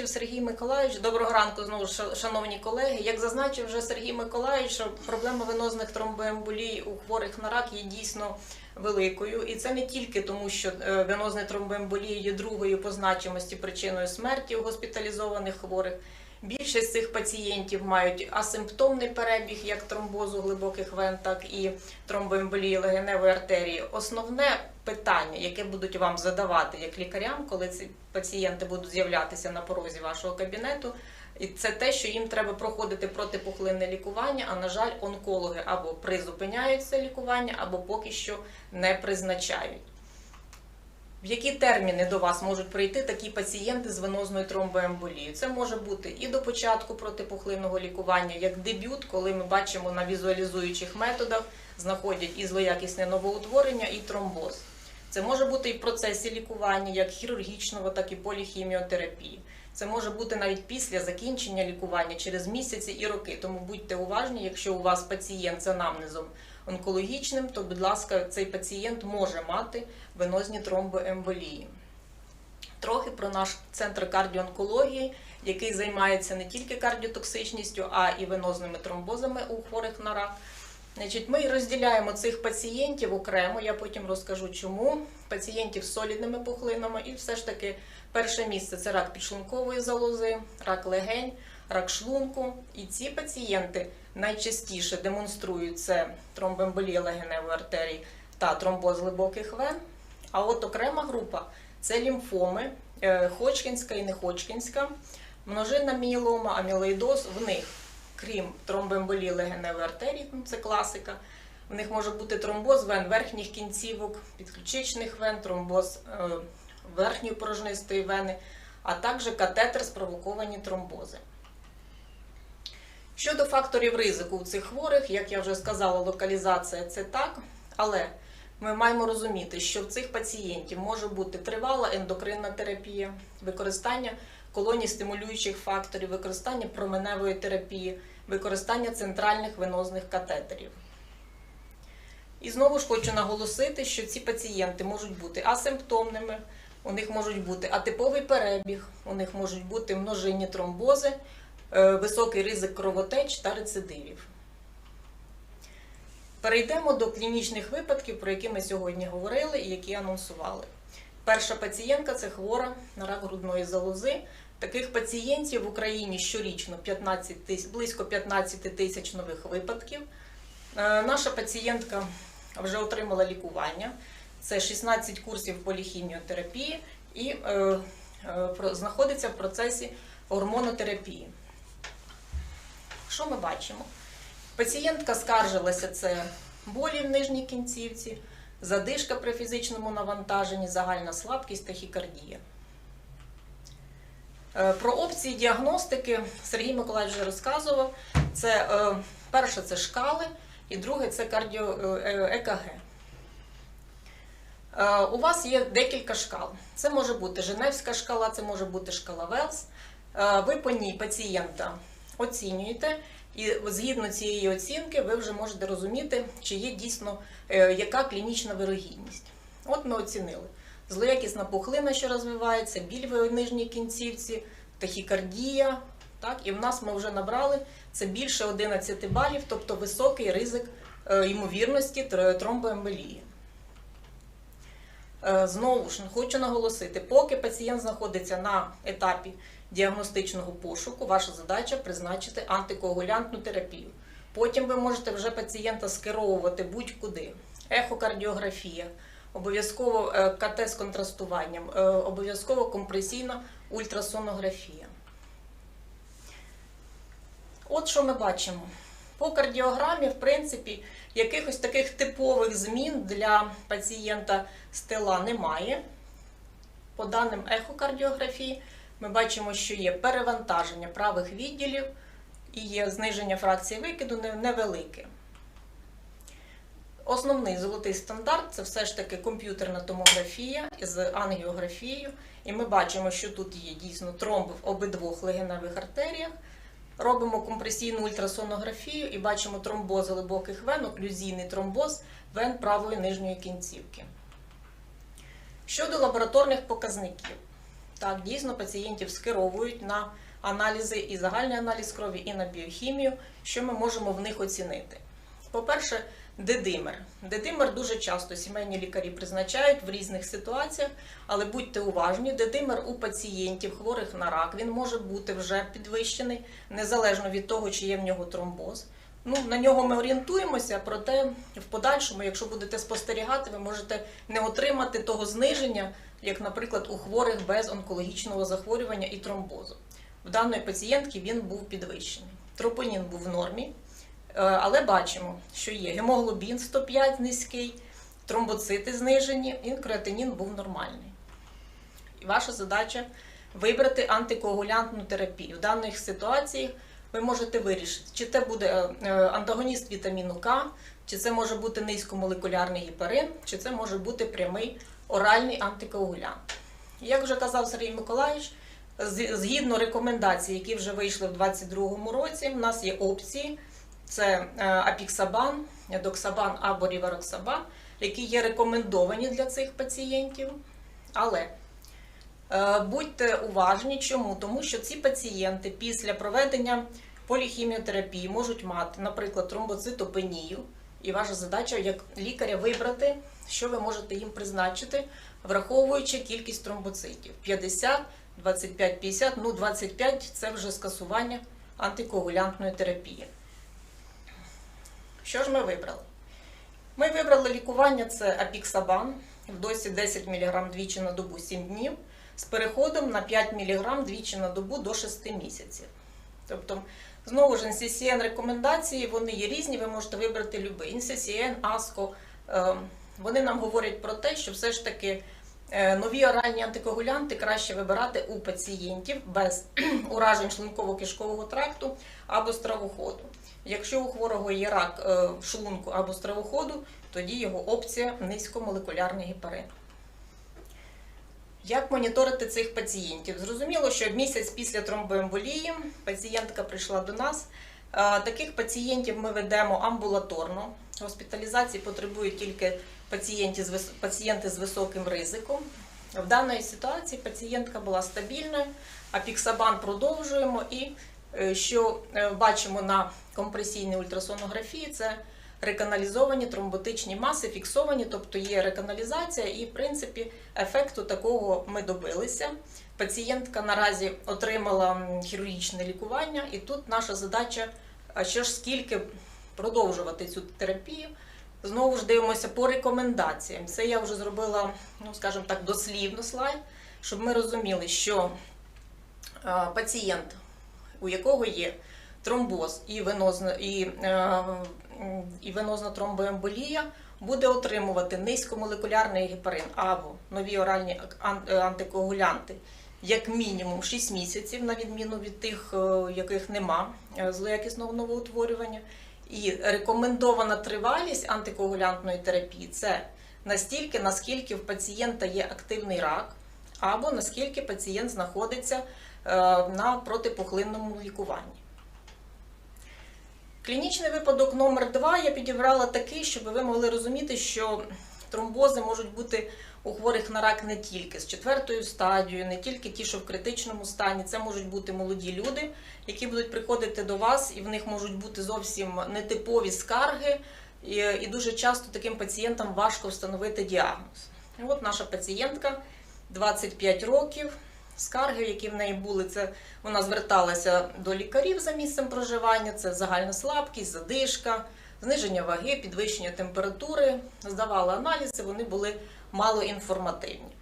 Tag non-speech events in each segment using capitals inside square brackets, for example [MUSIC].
Зазначив Сергій Миколаївич, доброго ранку знову шановні колеги. Як зазначив вже Сергій Миколаївич, проблема венозних тромбоемболій у хворих на рак є дійсно великою, і це не тільки тому, що е, венозні тромбоемболії є другою по значимості причиною смерті у госпіталізованих хворих. Більшість цих пацієнтів мають асимптомний перебіг, як тромбозу глибоких вен, так і тромбоемболії легеневої артерії. Основне питання, яке будуть вам задавати як лікарям, коли ці пацієнти будуть з'являтися на порозі вашого кабінету, і це те, що їм треба проходити протипухлинне лікування. А на жаль, онкологи або призупиняють це лікування, або поки що не призначають. В які терміни до вас можуть прийти такі пацієнти з венозною тромбоемболією? Це може бути і до початку протипухлинного лікування, як дебют, коли ми бачимо на візуалізуючих методах, знаходять і злоякісне новоутворення, і тромбоз. Це може бути і в процесі лікування, як хірургічного, так і поліхіміотерапії. Це може бути навіть після закінчення лікування через місяці і роки. Тому будьте уважні, якщо у вас пацієнт з анамнезом онкологічним, то, будь ласка, цей пацієнт може мати венозні тромбоемболії. Трохи про наш центр кардіоонкології, який займається не тільки кардіотоксичністю, а і венозними тромбозами у хворих на рак. Значить, ми розділяємо цих пацієнтів окремо, я потім розкажу чому. Пацієнтів з солідними пухлинами, і все ж таки перше місце це рак підшлункової залози, рак легень, рак шлунку. І ці пацієнти найчастіше демонструють це тромбоемболія легеневої артерії та тромбоз глибоких вен. А от окрема група це лімфоми, е, Ходжкінська і неходжкінська, множинна мієлома, амілоїдоз. В них, крім тромбоемболії легеневої артерії, ну, це класика. В них може бути тромбоз вен верхніх кінцівок, підключичних вен, тромбоз е, верхньої порожнистої вени, а також катетер спровоковані тромбози. Щодо факторів ризику у цих хворих, як я вже сказала, локалізація це так, але ми маємо розуміти, що в цих пацієнтів може бути тривала ендокринна терапія, використання колоній стимулюючих факторів, використання променевої терапії, використання центральних венозних катетерів. І знову ж хочу наголосити, що ці пацієнти можуть бути асимптомними, у них можуть бути атиповий перебіг, у них можуть бути множинні тромбози, е, високий ризик кровотеч та рецидивів. Перейдемо до клінічних випадків, про які ми сьогодні говорили і які анонсували. Перша пацієнтка це хвора на рак грудної залози. Таких пацієнтів в Україні щорічно 15 тисяч, близько 15 тисяч нових випадків. Е, Наша пацієнтка вже отримала лікування. Це 16 курсів поліхіміотерапії і е, е, знаходиться в процесі гормонотерапії. Що ми бачимо? Пацієнтка скаржилася це болі в нижній кінцівці, задишка при фізичному навантаженні, загальна слабкість, тахікардія. Е, Про опції діагностики Сергій Миколаївич вже розказував. Це е, перше це шкали, і друге це кардіо е, ЕКГ. У вас є декілька шкал. Це може бути Женевська шкала, це може бути шкала Велс. Ви по ній пацієнта оцінюєте, і згідно цієї оцінки ви вже можете розуміти, чи є дійсно яка клінічна вирогідність. От ми оцінили. Злоякісна пухлина, що розвивається, біль в нижній кінцівці, тахікардія. Так, і в нас ми вже набрали це більше 11 балів, тобто високий ризик е, ймовірності тр- тромбоемболії. Е, Знову ж хочу наголосити, поки пацієнт знаходиться на етапі діагностичного пошуку, ваша задача призначити антикоагулянтну терапію. Потім ви можете вже пацієнта скеровувати будь-куди. Ехокардіографія, обов'язково е, КТ з контрастуванням, е, обов'язково компресійна ультрасонографія. От що ми бачимо. По кардіограмі, в принципі, якихось таких типових змін для пацієнта з тела немає. По даним ехокардіографії, ми бачимо, що є перевантаження правих відділів і є зниження фракції викиду невелике. Основний золотий стандарт це все ж таки комп'ютерна томографія з ангіографією. І ми бачимо, що тут є дійсно тромби в обидвох легеневих артеріях. Робимо компресійну ультрасонографію і бачимо тромбоз глибоких вен, оклюзійний тромбоз вен правої нижньої кінцівки. Щодо лабораторних показників, Так, дійсно пацієнтів скеровують на аналізи і загальний аналіз крові, і на біохімію, що ми можемо в них оцінити. По-перше, дедимер. Дедимер дуже часто сімейні лікарі призначають в різних ситуаціях, але будьте уважні, дедимер у пацієнтів хворих на рак він може бути вже підвищений, незалежно від того, чи є в нього тромбоз. Ну, на нього ми орієнтуємося, проте в подальшому, якщо будете спостерігати, ви можете не отримати того зниження, як, наприклад, у хворих без онкологічного захворювання і тромбозу. В даної пацієнтки він був підвищений. Тропонін був в нормі, але бачимо, що є гемоглобін 105 низький, тромбоцити знижені, і креатинін був нормальний. І ваша задача вибрати антикоагулянтну терапію. В даних ситуаціях ви можете вирішити, чи це буде е, антагоніст вітаміну К, чи це може бути низькомолекулярний гіпарин, чи це може бути прямий оральний антикоагулянт. Як вже казав Сергій Миколаївич, згідно рекомендацій, які вже вийшли в 2022 році, в нас є опції: це е, апіксабан, доксабан або рівароксабан, які є рекомендовані для цих пацієнтів. Але Е, Будьте уважні, чому? Тому що ці пацієнти після проведення поліхіміотерапії можуть мати, наприклад, тромбоцитопенію, і ваша задача як лікаря вибрати, що ви можете їм призначити, враховуючи кількість тромбоцитів 50, 25, 50, ну 25 це вже скасування антикоагулянтної терапії. Що ж ми вибрали? Ми вибрали лікування це апіксабан в досі 10 мг двічі на добу 7 днів з переходом на 5 мг двічі на добу до 6 місяців. Тобто, знову ж NCCN рекомендації, вони є різні, ви можете вибрати любий. NCCN, ASCO, е, вони нам говорять про те, що все ж таки нові оральні антикоагулянти краще вибирати у пацієнтів без [CLEARS THROAT] уражень шлунково-кишкового тракту або стравоходу. Якщо у хворого є рак е, в шлунку або стравоходу, тоді його опція низькомолекулярний гепарин. Як моніторити цих пацієнтів? Зрозуміло, що місяць після тромбоемболії пацієнтка прийшла до нас. Е, Таких пацієнтів ми ведемо амбулаторно. Госпіталізації потребують тільки пацієнти з, високим ризиком. В даній ситуації пацієнтка була стабільною, а піксабан продовжуємо. І е, що е, бачимо на компресійній ультрасонографії, це реканалізовані тромботичні маси, фіксовані, тобто є реканалізація, і в принципі ефекту такого ми добилися. Пацієнтка наразі отримала хірургічне лікування, і тут наша задача, що ж скільки продовжувати цю терапію. Знову ж дивимося по рекомендаціям. Це я вже зробила, ну скажімо так, дослівно слайд, щоб ми розуміли, що е, пацієнт, у якого є тромбоз і венозна, і, е, і венозна тромбоемболія, буде отримувати низькомолекулярний гепарин або нові оральні е, антикоагулянти як мінімум 6 місяців, на відміну від тих, яких нема злоякісного новоутворювання. І рекомендована тривалість антикоагулянтної терапії це настільки, наскільки в пацієнта є активний рак, або наскільки пацієнт знаходиться е, на протипухлинному лікуванні. Клінічний випадок номер 2 я підібрала такий, щоб ви могли розуміти, що тромбози можуть бути у хворих на рак не тільки з четвертою стадією, не тільки ті, що в критичному стані. Це можуть бути молоді люди, які будуть приходити до вас, і в них можуть бути зовсім нетипові скарги. І, і дуже часто таким пацієнтам важко встановити діагноз. От наша пацієнтка 25 років. Скарги, які в неї були, це вона зверталася до лікарів за місцем проживання, це загальна слабкість, задишка, зниження ваги, підвищення температури. Здавала аналізи, вони були малоінформативні.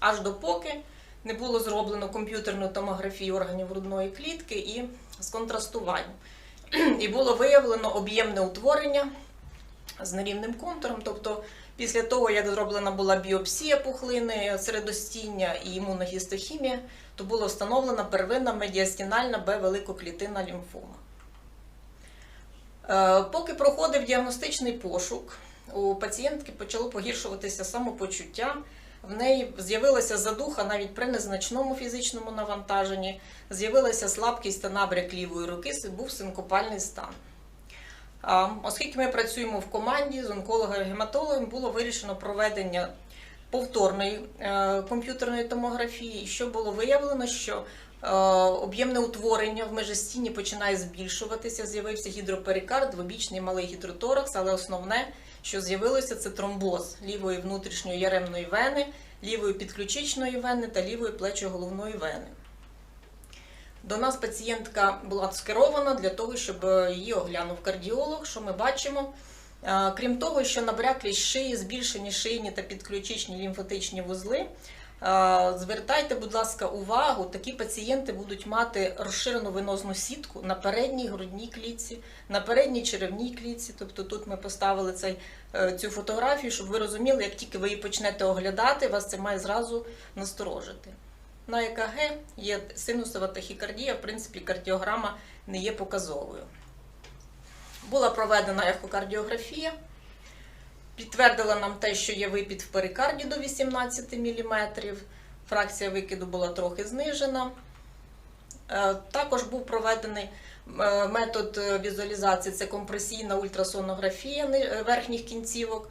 Аж допоки не було зроблено комп'ютерну томографію органів грудної клітки і з. І було виявлено об'ємне утворення з нерівним контуром. Тобто, після того, як зроблена була біопсія пухлини, середостіння і імуногістохімія, то була встановлена первинна медіастінальна Б великоклітинна лімфома. Е, Поки проходив діагностичний пошук, у пацієнтки почало погіршуватися самопочуття. В неї з'явилася задуха навіть при незначному фізичному навантаженні, з'явилася слабкість та набряк лівої руки, був синкопальний стан. Оскільки ми працюємо в команді з онкологом-гематологом, було вирішено проведення повторної е, комп'ютерної томографії, що було виявлено, що об'ємне утворення в межестіні починає збільшуватися. З'явився гідроперикард, двобічний малий гідроторакс, але основне, що з'явилося, це тромбоз лівої внутрішньої яремної вени, лівої підключичної вени та лівої плечоголовної вени. До нас пацієнтка була скерована для того, щоб е, її оглянув кардіолог. Що ми бачимо? Е, Крім того, що набряклість шиї, збільшені шийні та підключичні лімфатичні вузли. Звертайте, будь ласка, увагу, такі пацієнти будуть мати розширену венозну сітку на передній грудній клітці, на передній черевній клітці. Тобто тут ми поставили цей, е, цю фотографію, щоб ви розуміли, як тільки ви її почнете оглядати, вас це має зразу насторожити. На ЕКГ є синусова тахікардія, в принципі, кардіограма не є показовою. Була проведена ехокардіографія, підтвердила нам те, що є випід в перикарді до 18 мм, фракція викиду була трохи знижена. Е, Також був проведений е, метод е, візуалізації це компресійна ультрасонографія верхніх кінцівок,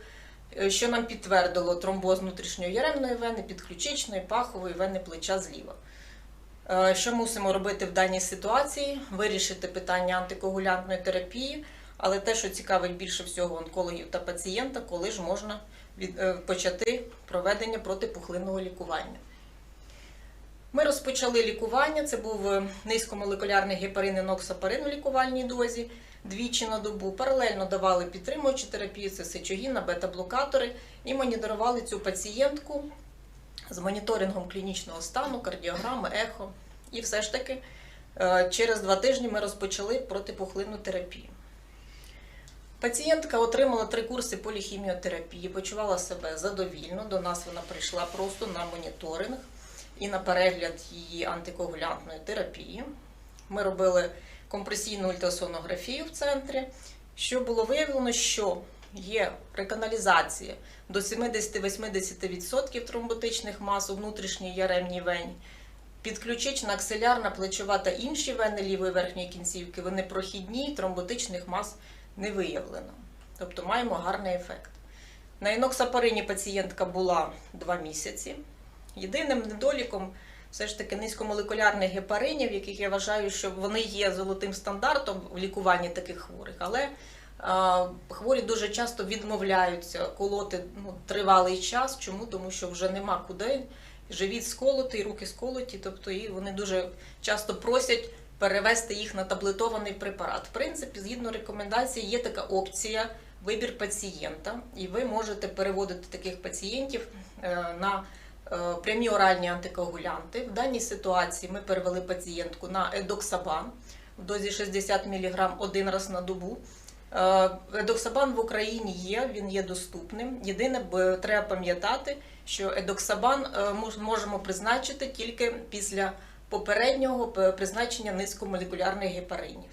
що нам підтвердило тромбоз внутрішньої яремної вени, підключичної, пахової вени плеча зліва. Що мусимо робити в даній ситуації? Вирішити питання антикоагулянтної терапії, але те, що цікавить більше всього онкологів та пацієнта, коли ж можна від, е, почати проведення протипухлинного лікування. Ми розпочали лікування. Це був е, низькомолекулярний гепарин і ноксапарин у лікувальній дозі двічі на добу. Паралельно давали підтримуючу терапію, це сечогіна, бета-блокатори, і моніторували цю пацієнтку з моніторингом клінічного стану, кардіограми, ехо. І все ж таки е, через два тижні ми розпочали протипухлинну терапію. Пацієнтка отримала три курси поліхіміотерапії, почувала себе задовільно. До нас вона прийшла просто на моніторинг і на перегляд її антикоагулянтної терапії. Ми робили компресійну ультрасонографію в центрі, що було виявлено, що є реканалізація до 70-80% тромботичних мас у внутрішній яремній вені. Підключична, акселярна, плечова та інші вени лівої верхньої кінцівки, вони прохідні, тромботичних мас не виявлено. Тобто маємо гарний ефект. На іноксапарині пацієнтка була 2 місяці. Єдиним недоліком все ж таки низькомолекулярних гепаринів, яких я вважаю, що вони є золотим стандартом в лікуванні таких хворих, але хворі дуже часто відмовляються колоти ну, тривалий час. Чому? Тому що вже нема куди. Живіт сколотий, руки сколоті, тобто і вони дуже часто просять перевести їх на таблетований препарат. В принципі, згідно рекомендацій, є така опція вибір пацієнта, і ви можете переводити таких пацієнтів е, на е, прямі оральні антикоагулянти. В даній ситуації ми перевели пацієнтку на едоксабан в дозі 60 мг один раз на добу. Е, Едоксабан в Україні є, він є доступним. Єдине, треба пам'ятати, що едоксабан можемо призначити тільки після попереднього призначення низькомолекулярних гепаринів.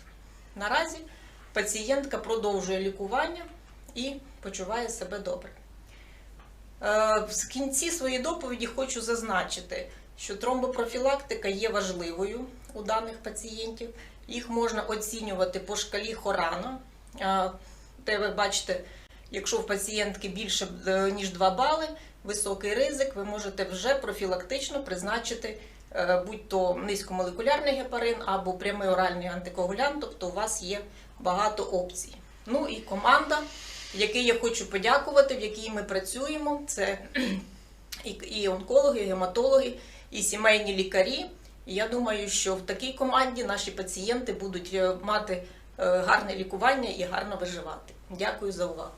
Наразі пацієнтка продовжує лікування і почуває себе добре. Е, В кінці своєї доповіді хочу зазначити, що тромбопрофілактика є важливою у даних пацієнтів. Їх можна оцінювати по шкалі Хорана, е, де ви бачите, якщо в пацієнтки більше е, ніж 2 бали, високий ризик, ви можете вже профілактично призначити будь-то низькомолекулярний гепарин або прямий оральний антикоагулянт, тобто у вас є багато опцій. Ну і команда, якій я хочу подякувати, в якій ми працюємо, це і, онкологи, і гематологи, і сімейні лікарі. Я думаю, що в такій команді наші пацієнти будуть е, мати е, гарне лікування і гарно виживати. Дякую за увагу.